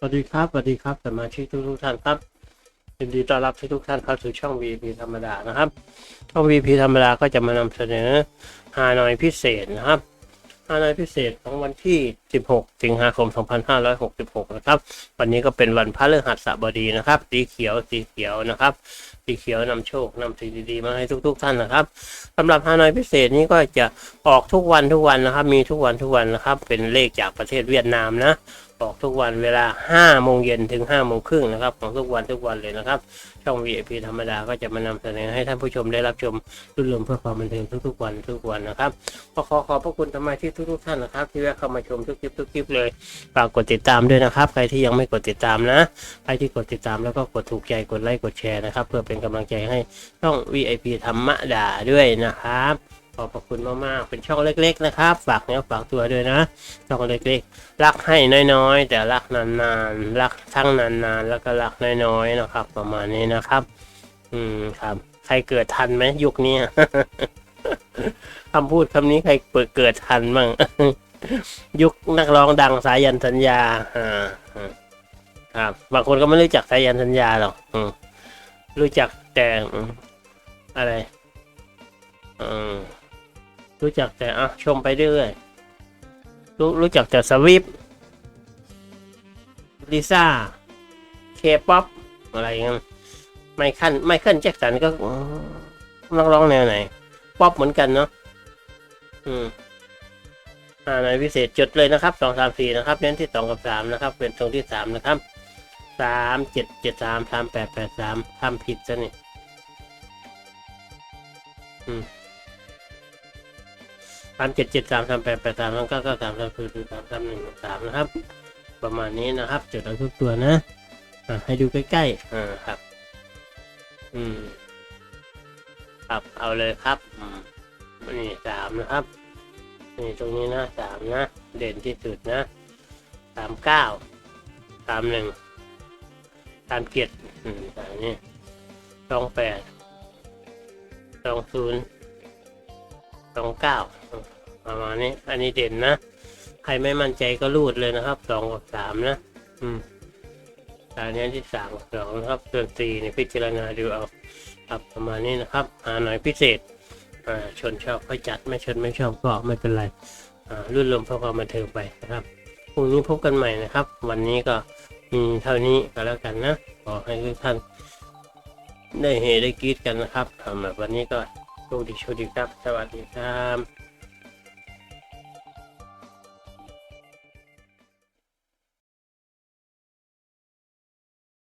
สวัสดีครับสวัสดีครับสมาชิกทุกทุกท่านครับยินดีต้อนรับทุกท่านเข้าสู่ช่อง VP ธรรมดานะครับ ช่อง VP ธรรมดาก็จะมานำเสนอฮานอยพิเศษนะครับฮานอยพิเศษของวันที่16 สิงหาคม 2566 นะครับ วันนี้ก็เป็นวันพระฤหัสบดีนะครับ สีเขียว สีเขียวนะครับ สีเขียวนำโชคนำสิ่งดีๆมาให้ทุก ๆ ท่านนะครับสำหรับฮานอยพิเศษนี้ก็จะออกทุกวันทุกวันนะครับ มีทุกวันทุกวันนะครับ เป็นเลขจากประเทศเวียดนามนะออกทุกวันเวลา 5 โมงเย็นถึง 5 โมงครึ่งนะครับ ของทุกวันทุกวันเลยนะครับ ช่อง VIP ธรรมดาก็จะมานำเสนอให้ท่านผู้ชมได้รับชมรุ่นเรืองเพื่อความบันเทิงทุกๆวันทุกวันนะครับ ขอขอบพระคุณสมาชิกทุกๆท่านนะครับ ที่แวะเข้ามาชมทุกคลิปทุกคลิปเลยฝากกดติดตามด้วยนะครับ ใครที่ยังไม่กดติดตามนะใครที่กดติดตามแล้วก็กดถูกใจกดไลค์กดแชร์นะครับ เพื่อเป็นกำลังใจให้ช่อง VIP ธรรมดาด้วยนะครับขอบพระคุณมากๆ เป็นช่องเล็ก ๆ นะครับ ฝากเนื้อฝากตัวด้วยนะ ช่องเล็กๆ รักให้น้อยๆ แต่รักนานๆ รักทั้งนานๆ แล้วก็รักน้อยๆ นะครับ ประมาณนี้นะครับ อืมครับ ใครเกิดทันไหมยุคนี้คำพูดคำนี้ใครเปิดเกิดทันบ้าง ยุคนักร้องดังสายันสัญญาอ่าครับบางคนก็ไม่รู้จักสายันสัญญาหรอกอืมรู้จักแต่อะไรอืมรู้จักแต่อะชมไปเรื่อยรู้รู้จักแต่สวิปลิซ่าเคป๊อปอะไรเงี้ยไมเคิลไมเคิลแจ็คสันก็นักร้องแนวไหนป๊อปเหมือนกันเนาะอืม ในพิเศษจดเลยนะครับสองสามสี่นะครับ เน้นที่สองกับสามนะครับ เป็นตรงที่สามนะครับสามเจ็ดเจ็ดสามสามแปดแปดสามทำผิดซะนี่อืมสามเจ็ดเจ็ดสามสามแปดแปดสามสามเก้าเก้าสามสามสี่สี่สามสามหนึ่งสามนะครับ ประมาณนี้นะครับจดเอาทุกตัวนะอะให้ดูใกล้ๆอ่าครับ อืม ครับเอาเลยครับ อืมนี่สามนะครับ นี่ตรงนี้นะสามนะ เด่นที่สุดนะสามเก้าสามหนึ่งสามเจ็ดอืมนนี้สองแปดสองศูนย์สองเก้าประมาณนี้ อันนี้เด่นนะ ใครไม่มั่นใจก็รูดเลยนะครับสองกับสามนะ อืมอันนี้ที่สามกับสองนะครับส่วนสี่นี่พิจารณาดูเอาครับประมาณนี้นะครับหาหน่อยพิเศษ ชนชอบก็จัดไม่ชนไม่ชอบก็ไม่เป็นไรรุ่นรวมเพื่อความบันเทิงไปนะครับพรุ่งนี้พบกันใหม่นะครับ วันนี้ก็มีเท่านี้ก็แล้วกันนะขอให้ทุกท่านได้เฮได้กีดกันนะครับสำหรับวันนี้ก็โชคดีโชคดีครับ สวัสดีครับ